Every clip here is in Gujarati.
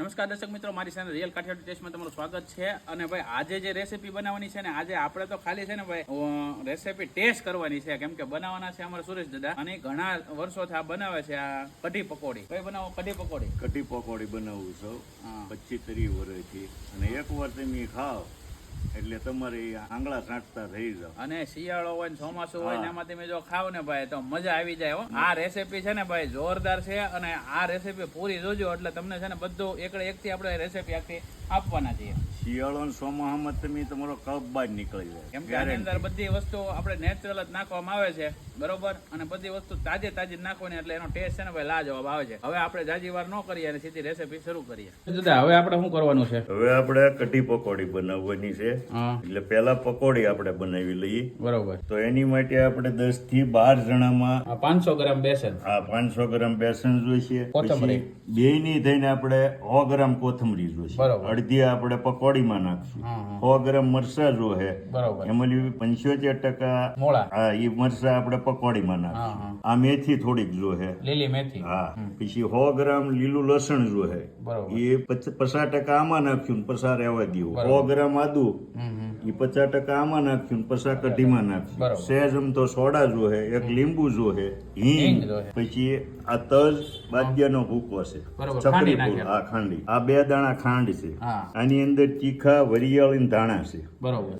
નમસ્કાર દર્શક મિત્રો મારી સાથે રિયલ કાઠિયાવાડી ટેસ્ટમાં તમારું સ્વાગત છે. અને ભાઈ આજે જે રેસીપી બનાવવાની છે ને આજે આપણે તો ખાલી છે ને ભાઈ રેસીપી ટેસ્ટ કરવાની છે. કેમ કે બનાવવાના છે અમારા સુરેશ દાદા અને ઘણા વર્ષોથી આ બનાવે છે આ કઢી પકોડી. કઈ બનાવો કઢી પકોડી. કઢી પકોડી બનાવું છું. પચીસ ત્રીસ વર્ષથી. અને એક વાર તમે ખાઓ. એટલે તમારે આંગળા સાંટતા થઈ જાવ અને શિયાળો હોય ને ચોમાસું હોય ને એમાં તમે જો ખાવ ને ભાઈ તો મજા આવી જાય હો. આ રેસીપી છે ને ભાઈ જોરદાર છે અને આ રેસીપી પૂરી જોજો એટલે તમને છે ને બધું એકડે એકથી આપણે રેસીપી આખી આપવાના છીએ. શિયાળો ને ચોમાસામાં તમે તમારો કપ બહાર નીકળી જાય. કેમ કે આની અંદર બધી વસ્તુ આપણે નેચરલ જ નાખવામાં આવે છે બરોબર? અને બધી વસ્તુ તાજે તાજી નાખવાની એટલે એનો ટેસ્ટ છે ને ભાઈ લાજવાબ આવે છે. હવે આપણે જાજી વાર ન કરીએ અને સીધી રેસીપી શરૂ કરીએ. હવે આપણે શું કરવાનું છે? હવે આપણે કઢી પકોડી બનાવવાની છે. એટલે પેલા પકોડી આપણે બનાવી લઈએ. બરોબર. તો એની માટે આપણે દસથી બાર જણામાં પાંચસો ગ્રામ બેસન. હા પાંચસો ગ્રામ બેસન જોઈશે. કોથમરી. બે ની થઈને આપણે સો ગ્રામ કોથમરી જોઈશે. અડધી આપણે પકોડીમાં નાખશું. સો ગ્રામ મરસા જોહે. એમાં પંચોતેર ટકા હા એ મરસા આપણે પકોડીમાં નાખ હા હા. આ મેથી થોડીક જોહે. લીલી મેથી. હા. પછી સો ગ્રામ લીલું લસણ જોહે. હે એ પચાસ ટકા આમાં નાખ્યું ને પસાર રહેવા દેવું સો ગ્રામ આદુ. એ પચાસ ટકા આમાં નાખ્યું ને કઢીમાં નાખ્યું. સહેજ આમ તો સોડા જોહે એક લીંબુ જોહે હિંગ. હિંગ પછી આ તજ બાદ્યાનો ભૂકો છે બરોબર, ચપરી ખાંડી હા ખાંડી. આ બે દાણા ખાંડ છે. આની અંદર તીખા વરિયાળી ધાણા છે. બરોબર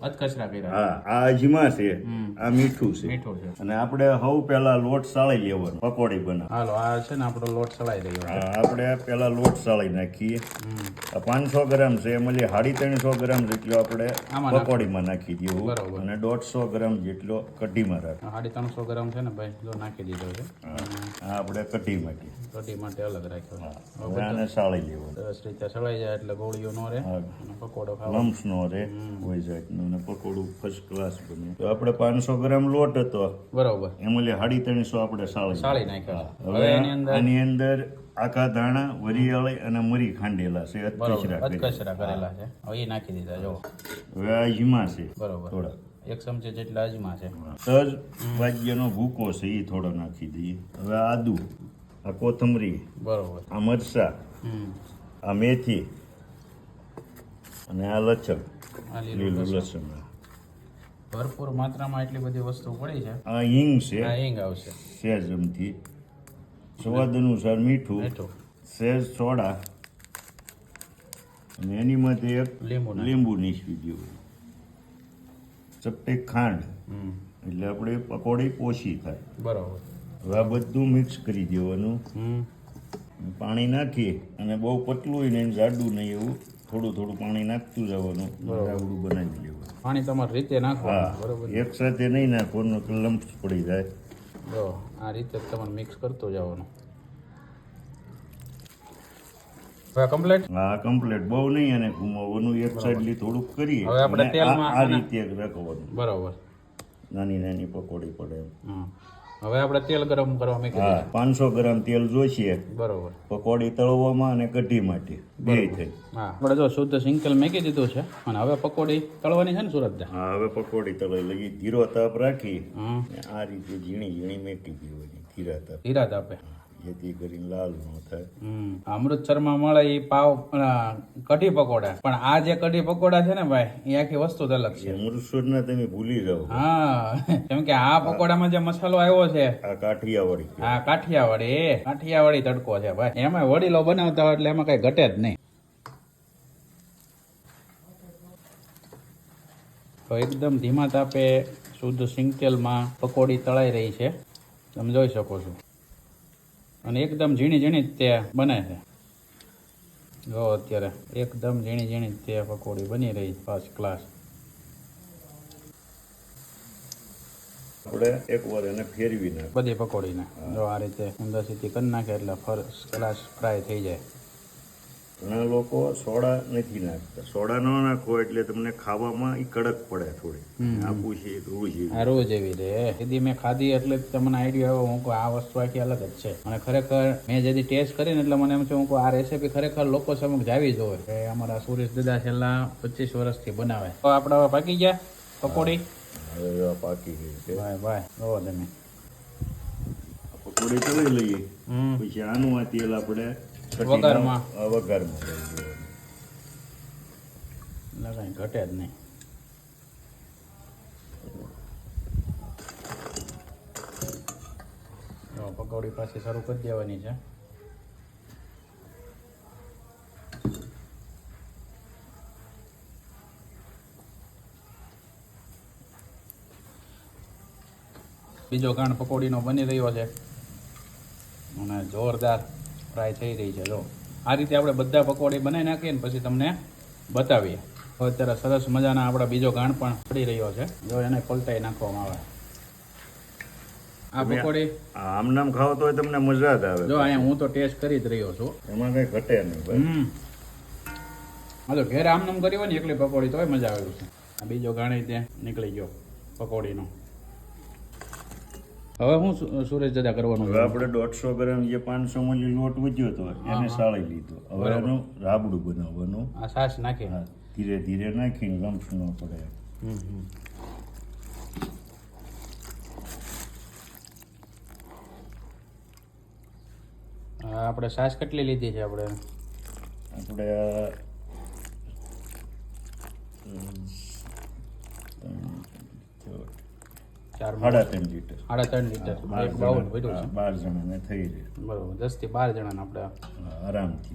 હા આ અજમા છે. આ મીઠું છે. અને આપણે હવ પેલા લોટ સાળી લેવાનો પકોડી બનાવ હાલો આ છે ને આપણો લોટ સળાઈ રહ્યો આપણે પેલા લોટ સાળી નાખીએ. આ પાંચસો ગ્રામ છે એમાં સાડી ત્રણસો ગ્રામ જેટલો આપણે નાખો. પકોડીમાં નાખી દેવું અને દોઢસો ગ્રામ જેટલો કઢીમાં રાખ સાડી ત્રણસો ગ્રામ છે ને ભાઈ જો નાખી દીધો છે. આ આપણે કઢી માટે. કઢી માટે અલગ રાખ્યો હવે આને સાળી લેવો સરસ રીતે સળાઈ જાય એટલે ગોળીઓ નો રહે પકોડો ખાવા લમ્સ નો રહે કોઈ જાતનું. અને પકોડું ફર્સ્ટ ક્લાસ બને તો આપણે પાંચસો ગ્રામ લોટ હતો. બરોબર. એમાં સાડી ત્રણસો આપણે સાળી સાળી નાખ્યો હવે આની અંદર આખા દાણા વરિયાળી અને મરી ખાંડેલા છે અધકચરા કરેલા છે. હવે એ નાખી દીધા જો હવે આ હિમા છે બરોબર. થોડા. એક ચમચી જેટલા અજમા છે. તજ વાગ્યનો ભૂકો છે એ થોડો નાખી દઈએ. હવે આદુ આ કોથમરી બરોબર. આ મરચા આ મેથી અને આ લચક લીલું લસણ. ભરપૂર માત્રામાં એટલી બધી વસ્તુ પડી છે. આ હિંગ છે. આ હિંગ આવશે. સહેજ અમથી સ્વાદ અનુસાર મીઠું સેજ સોડા અને એની માટે એક લીંબુ નીસવી દેવું ચપટી ખાંડ. એટલે આપણે પકોડી પોષી થાય બરાબર. હવે આ બધું મિક્સ કરી દેવાનું. પાણી નાખી અને બહુ પતલું ને જાડું નહીં એવું થોડું થોડું પાણી નાખતું જવાનું આવડું બનાવી લેવાનું. પાણી તમારી રીતે નાખો એક સાથે નહીં નાખવાનું કે પડી જાય. આ રીતે તમારે મિક્સ કરતો જવાનું. હવે કમ્પ્લીટ હા કમ્પ્લીટ બહુ નહીં અને ઘુમાવવાનું એક સાઈડલી થોડુંક કરીએ. હવે આપણે તેલમાં આ- આ રીતે રાખવાનું. બરોબર. નાની નાની પકોડી પડે એમ. હવે આપણે તેલ ગરમ કરવા મૂકી હા પાંચસો ગ્રામ તેલ જોઈશે. બરોબર. પકોડી તળવામાં અને કઢી માટે. બે થઈ. હા. આપણે જો શુદ્ધ સિંકલ મેકી દીધું છે અને હવે પકોડી તળવાની છે ને સુરત હા હવે પકોડી તળાઈ લગી ધીરો તાપ રાખી આ રીતે ઝીણી ઝીણી મેકી દેવાની ધીરા તાપ. ધીરા તાપે. જેથી કરીને લાલ ન થાય. અમૃતસરમાં મળે એ પાવ કઢી પકોડા. પણ આ જે કઢી પકોડા છે ને ભાઈ એ આખી વસ્તુ જ અલગ છે. અમૃતસરના તમે ભૂલી જાઓ. હા. કેમ કે આ પકોડામાં જે મસાલો આવ્યો છે. આ કાઠિયાવાડી હા કાઠિયાવાડી કાઠિયાવાડી તડકો છે ભાઈ. એમાં વડીલો બનાવતા હોય એટલે એમાં કઈ ઘટે જ નહીં. તો એકદમ ધીમા તાપે શુદ્ધ સિંગતેલમાં પકોડી તળાઈ રહી છે. તમે જોઈ શકો છો. અને એકદમ ઝીણી ઝીણી તે બને છે. જો અત્યારે એકદમ ઝીણી ઝીણી જ તે પકોડી બની રહી ફર્સ્ટ ક્લાસ આપણે એકવાર એને ફેરવી નાખ બધી પકોડીને. જો આ રીતે ઉંદર સીધી કરી નાખે એટલે ફર્સ્ટ ક્લાસ ફ્રાય થઈ જાય. ઘણા લોકો સોડા નથી નાખતા. સોડા ન નાખો એટલે તમને ખાવામાં ઈ કડક પડે થોડી. આપું છે રૂ છે આ રોજ એવી રે. સીધી મેં ખાધી એટલે તમને આઈડિયા આવ્યો હું આ વસ્તુ આખી અલગ જ છે. અને ખરેખર મેં જેથી ટેસ્ટ કરીને એટલે મને એમ છે હું આ રેસીપી ખરેખર લોકો સમક્ષ જાવી જોવે કે અમારા સુરેશ દાદા છેલ્લા પચીસ વર્ષથી બનાવે. તો આપણે હવે પાકી ગયા? પકોડી? હવે પાકી ગઈ છે. ભાઈ ભાઈ જોવો તમે. પકોડી ચલાવી લઈએ પછી આનું આ તેલ આપણે વઘારમાં એટલે કાંઈ ઘટે જ નહીં. પકોડી પાસે શરૂ કરી દેવાની છે. બીજો ગાણ પકોડીનો બની રહ્યો છે. અને જોરદાર ફ્રાય થઈ રહી છે. જો આ રીતે આપણે બધા પકોડી બનાવી નાખીએ ને પછી તમને બતાવીએ. હવે અત્યારે સરસ મજાના આપણા બીજો ગાણ પણ પડી રહ્યો છે. જો એને પલટાઈ નાખવામાં આવે. આ પકોડી આમ નામ ખાવ તોય તમને મજા જ આવે. જો અહીંયા હું તો ટેસ્ટ કરી જ રહ્યો છું. એમાં કઈ ઘટે નહીં હા તો ઘેર આમ નામ કરી હોય ને એકલી પકોડી તોય મજા આવે છે. આ બીજો ગાણી ત્યાં નીકળી ગયો પકોડીનો. હવે હું સુરેશ દાદા કરવાનું હવે આપણે દોઢસો ગ્રામ જે પાંચસો મલી લોટ વધ્યો હતો એને સાળી લીધો. હવે એનું રાબડું બનાવવાનું. આ સાસ નાખે ધીરે ધીરે નાખીને લમ્સ ન પડે. આપણે સાસ કેટલી લીધી છે આપણે? આપણે આ, હમ, ચાર સાડા ત્રણ લીટર. સાડા ત્રણ લીટર. એક બાઉલ જણા- ભર્યું છે. બાર જણાને થઈ રહે બરોબર દસથી બાર જણાને આપણે આરામથી.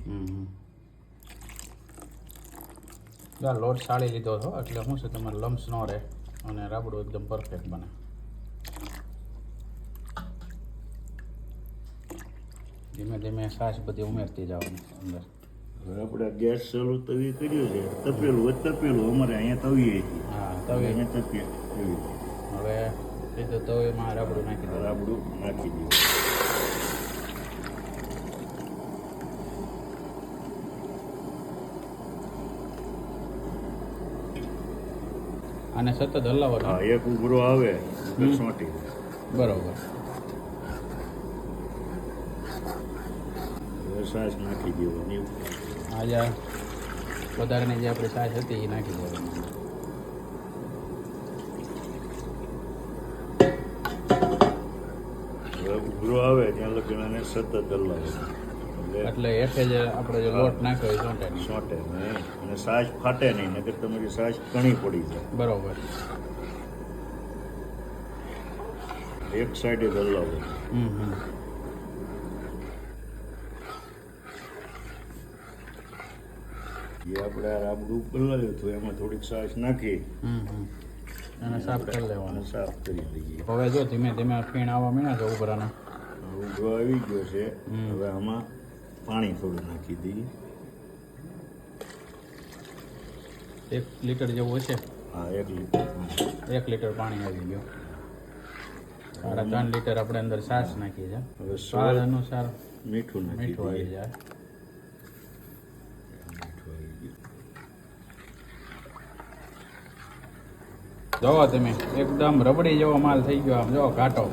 લોટ સાળી લીધો છો એટલે શું છે તમારે લમ્સ ન રહે અને રાબડું એકદમ પરફેક્ટ બને. ધીમે ધીમે સાસ બધી ઉમેરતી જવાની અંદર. હવે આપણે ગેસ ચાલુ તવી કર્યું છે તપેલું તપેલું અમારે અહીંયા તવીએ છીએ. હા હવે તપીએ અહીંયા તપે તો તવેમાં રાબડું નાખી દો રાબડું નાખી દીધું. અને સતત હલાવવાનું. હા એક ઉભરો આવે એટલે બરોબર. છાશ નાખી દેવાની. આજે વધારાની જે આપણી સાસ હતી એ નાખી દેવાની. હવે આવે ત્યાં લગીને એને સતત હલાવવાનું એટલે એટલે જ આપણે જે લોટ નાખ્યો સોંટે સોંટે નહીં. અને સાજ ફાટે નહીં નકર તમારી સાજ કણી પડી જાય. બરોબર. એક સાઈડે જ હલાવો હમ. જે આપણે રાબડું પલાળ્યું હતું એમાં થોડીક સાસ નાખી. અને સાફ કરી લેવાનું. સાફ કરી લઈએ હવે જો ધીમે ધીમે ફીણ આવવા મીણા છે ઉભરાના. ઉભરો આવી ગયો છે. હવે આમાં પાણી થોડું નાખી દઈએ. એક લીટર જેવું હશે? હા એક લીટર. એક લીટર પાણી આવી ગયું. સાડા ત્રણ લીટર આપણે અંદર છાશ નાખી છે. હવે સ્વાદ અનુસાર મીઠું નાખી મીઠું આવી જાય. જોવો તમે એકદમ રબડી જેવો માલ થઈ ગયો આમ જો ઘાટો.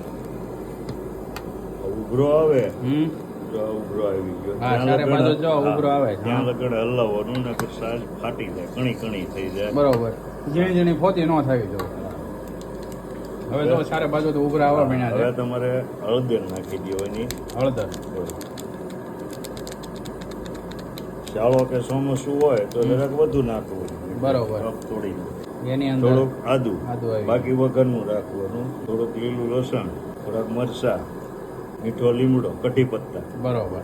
ઉભરો આવે? હમ? જો આ ઉભરો આવી ગયો. ત્યાં ચારે લગણ- બાજુ જો હા, ઉભરો આવે. છે, ત્યાં હા. લગણ હલાવવાનું નકર સાજ ફાટી જાય કણી કણી થઈ જાય. બરોબર. ઝીણી ઝીણી ફોતી ન થવી જો. હવે જો ચારે બાજુ તો ઉભરા આવવા મીણા હવે તમારે હળદર નાખી દેવાની. હળદર. ચાલો કે ચોમાસું હોય તો જરાક વધુ નાખવું બરોબર. થોડી એની અંદર થોડુંક આદુ. આદુ બાકી બાકી વગરનું રાખવાનું. થોડુંક લીલું લસણ થોડાક મરચા મીઠો લીમડો કઢી પત્તા. બરોબર.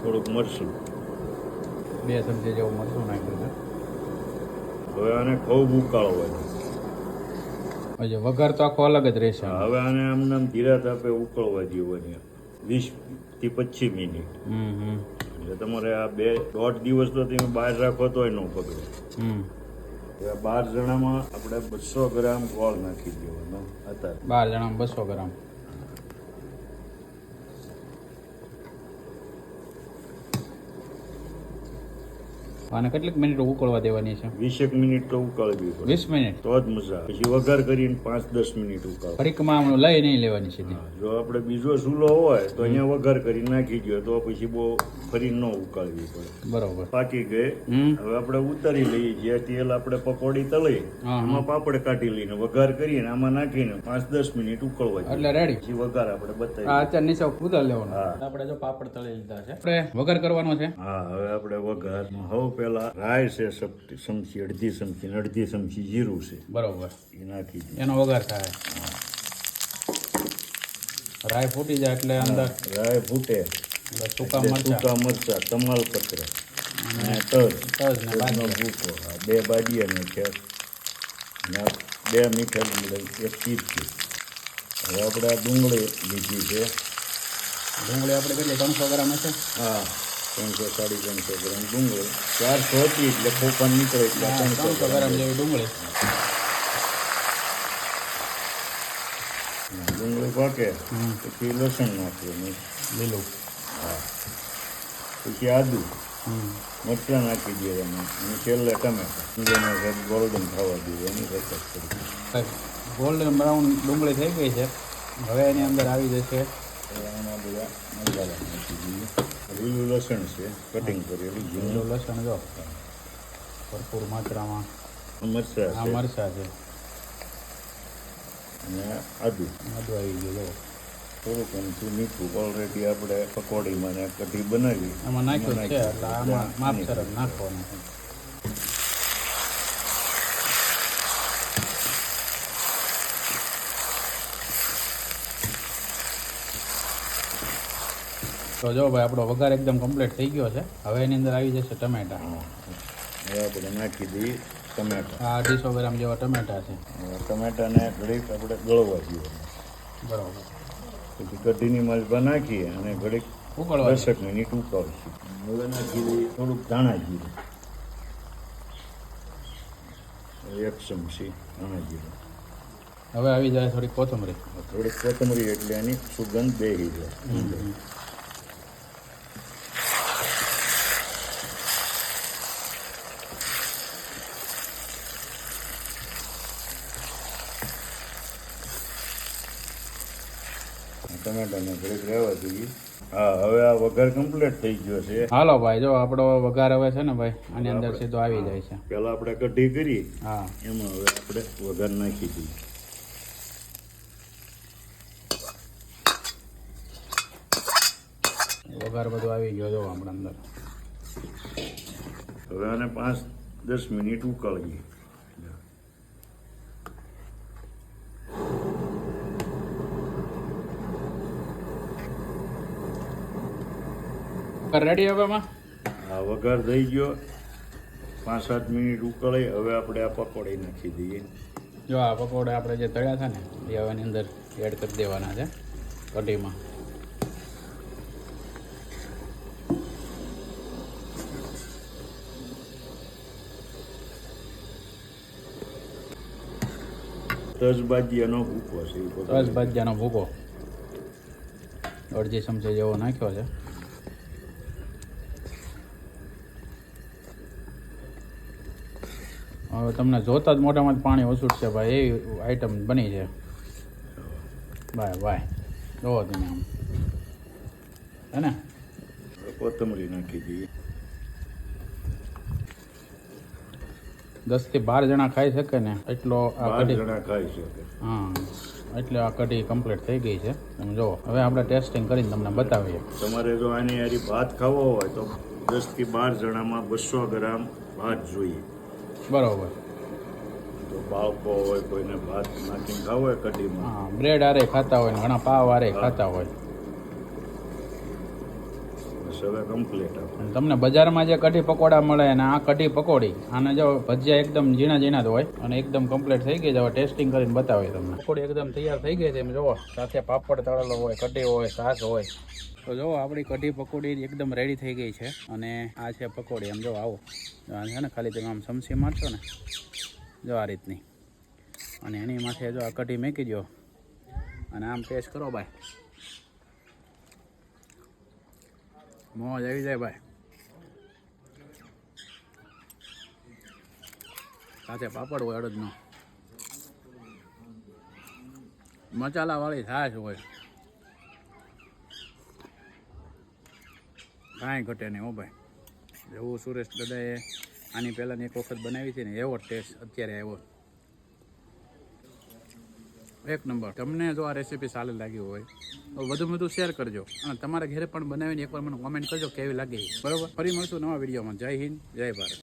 થોડુંક મરસું બે ચમચી જેવું મરસું નાખ્યું છે. હવે આને ખૂબ હોય. પછી વઘાર તો આખો અલગ જ રહેશે. હવે આને આમ નામ ધીરા તાપે ઉકળવા દેવાની વીસથી પચીસ મિનિટ. એટલે તમારે આ બે દોઢ દિવસ તો તમે બહાર રાખો તોય ન પકડે. બાર જણામાં આપણે બસો ગ્રામ ગોળ નાખી દેવાનો હતા બાર જણા બસો ગ્રામ. આને કેટલીક મિનિટ ઉકળવા દેવાની છે? વીસેક મિનિટ તો ઉકાળવી પડે. વીસ મિનિટ? તો જ મજા પછી વઘાર કરીને પાંચ દસ મિનિટ ઉકાળ. આમ લઈ નહીં લેવાની છે જો આપણે બીજો ચૂલો હોય તો અહીંયા વઘાર કરી નાખી ગયો તો પછી બહુ ફરી ન ઉકાળવી પડે. બરાબર. પાકી ગઈ. હવે આપણે ઉતારી લઈએ. જે તેલ આપણે પકોડી તળી એમાં પાપડ કાઢી લઈને વઘાર કરીને આમાં નાખીને પાંચ દસ મિનિટ ઉકળવા. એટલે રેડી જે વઘાર આપણે બતાવી અત્યારે નીચે ઉતાર લેવાનો. હા. આપણે જો પાપડ તળી લીધા છે. આપણે વઘાર કરવાનો છે. હા હવે આપણે વઘાર હવે પેલા રાય છે સમસી ચમચી અડધી ચમચી અડધી ચમચી જીરું છે. બરોબર. એ નાખી એનો વઘાર થાય. રાય ફૂટી જાય એટલે અંદર. રાય ફૂટે. સૂકા સૂકા મરચાં. તમાલપત્ર અને તજ તજનો. ભૂકો બે બાજીયા નાખ્યા ને બે મીઠા લીમડા એક ચીરકી હવે આપણે આ ડુંગળી લીધી છે. ડુંગળી આપણે કરીએ ત્રણસો ગ્રામ હશે? હા ત્રણસો સાડી ત્રણસો ગ્રામ ડુંગળી. ચારસો હતી એટલે ખોપા નીકળે એટલે ત્રણસો ગ્રામ જેવી ડુંગળી. ડુંગળી પાકે. પછી લસણ નાખવાનું લીલું. પછી આદુ. મરચાં નાખી દેવાના અને છેલ્લે ટમેટા. ગોલ્ડન થવા એની રકત કરી. ગોલ્ડન બ્રાઉન ડુંગળી થઈ ગઈ છે. હવે એની અંદર આવી જશે. આમાં બધા મસાલા નાખી દઈએ. લીલું લસણ છે. કટિંગ કરેલું. લીલું લસણ જો. ભરપૂર માત્રામાં. મરચાં મરચાં છે. અને આદુ. આદુ આવી ગયું થોડુંક મીઠું. ઓલરેડી આપણે પકોડીમાં ને કઢી બનાવી. એમાં નાખ્યું છે. એટલે આમાં નાખી માપસર નાખવાનું. તો જો ભાઈ આપણો વઘાર એકદમ કમ્પ્લીટ થઈ ગયો છે. હવે એની અંદર આવી જશે ટમેટા. હવે આપણે નાખી દઈએ ટમેટા. આ અઢીસો ગ્રામ જેવા ટમેટા છે. ટમેટાને ઘડીક આપણે ગળવા જોઈએ. બરાબર. પછી કઢીની માલપા નાખીએ અને ઘડીક દસેક મિનિટ ઉકાળશું. હવે નાખી દઈએ થોડુંક ધાણા જીરું. એક ચમચી ધાણા જીરું. હવે આવી જાય થોડી કોથમરી. થોડીક કોથમરી એટલે એની સુગંધ બેહી જાય. ટમેટાને ઘડીક રહેવા જોઈએ હા હવે આ વઘાર કમ્પ્લીટ થઈ ગયો છે. હાલો ભાઈ જો આપણો વઘાર હવે છે ને ભાઈ આની અંદર સીધો આવી જાય છે. પેલા આપણે કઢી કરી હા. એમાં હવે આપણે વઘાર નાખી દઈએ. વઘાર બધો આવી ગયો જો આપણા અંદર. હવે આને પાંચ દસ મિનિટ ઉકાળીએ. રેડી હવે એમાં આ વઘાર થઈ ગયો. પાંચ સાત મિનિટ ઉકળે. હવે આપણે આ પકોડી નાખી દઈએ. જો આ પકોડા આપણે જે તળ્યા હતા ને એ હવેની અંદર એડ કરી દેવાના છે કઢીમાં. તજબાજીયાનો ભૂકો છે બધો. ભૂકો. અડધી ચમચી જેવો નાખ્યો છે. હવે તમને જોતા જ મોટામાં જ પાણી ઓછું છે ભાઈ એવી આઈટમ બની છે. બાય બાય જોવો તમે આમ. હે ને? કોથમરી નાખી દઈએ દસથી બાર જણા ખાઈ શકે ને એટલો આ કઢી જણા ખાઈ શકે. હા એટલે આ કઢી કમ્પ્લીટ થઈ ગઈ છે. તમે જુઓ હવે આપણે ટેસ્ટિંગ કરીને તમને બતાવીએ. તમારે જો આની હારી ભાત ખાવો હોય તો દસથી બાર જણામાં બસો ગ્રામ ભાત જોઈએ. બરોબર. તો બાળકો હોય કોઈને ભાત નાખીને ખાવ હોય કઢીમાં? હા બ્રેડ આરે ખાતા હોય ને ઘણા પાવ આરે ખાતા હોય. બસ હવે કમ્પ્લીટ તમને બજારમાં જે કઢી પકોડા મળે અને આ કઢી પકોડી, આને જો ભજીયા એકદમ ઝીણા ઝીણા જ હોય અને એકદમ કમ્પ્લીટ થઈ ગઈ છે ટેસ્ટિંગ કરીને બતાવે તમને. પકોડી એકદમ તૈયાર થઈ ગઈ છે, એમ જુઓ સાથે પાપડ તળેલો હોય, કઢી હોય, શાક હોય. તો જો આપણી કઢી પકોડી એકદમ રેડી થઈ ગઈ છે, અને આ છે પકોડી એમ જો આવો. આ છે ને, ખાલી તમે આમ સમસી મારશો ને, જો આ રીતની. અને એની માથે જો આ કઢી મેકી દો અને આમ ટેસ્ટ કરો, ભાઈ. મોજ આવી જાય ભાઈ સાથે પાપડ હોય અડદનો મસાલાવાળી છાશ હોય કાંઈ ઘટે નહીં હો ભાઈ એવું સુરેશ દાદાએ આની પહેલાંની એક વખત બનાવી હતી ને, એવો ટેસ્ટ અત્યારે આવ્યો. એક નંબર. તમને જો આ રેસીપી સારી લાગી હોય તો વધુ વધુ શેર કરજો. અને તમારા ઘરે પણ બનાવીને એકવાર મને કોમેન્ટ કરજો કેવી લાગી. બરોબર? ફરી મળશું નવા વિડીયોમાં. જય હિન્દ, જય ભારત.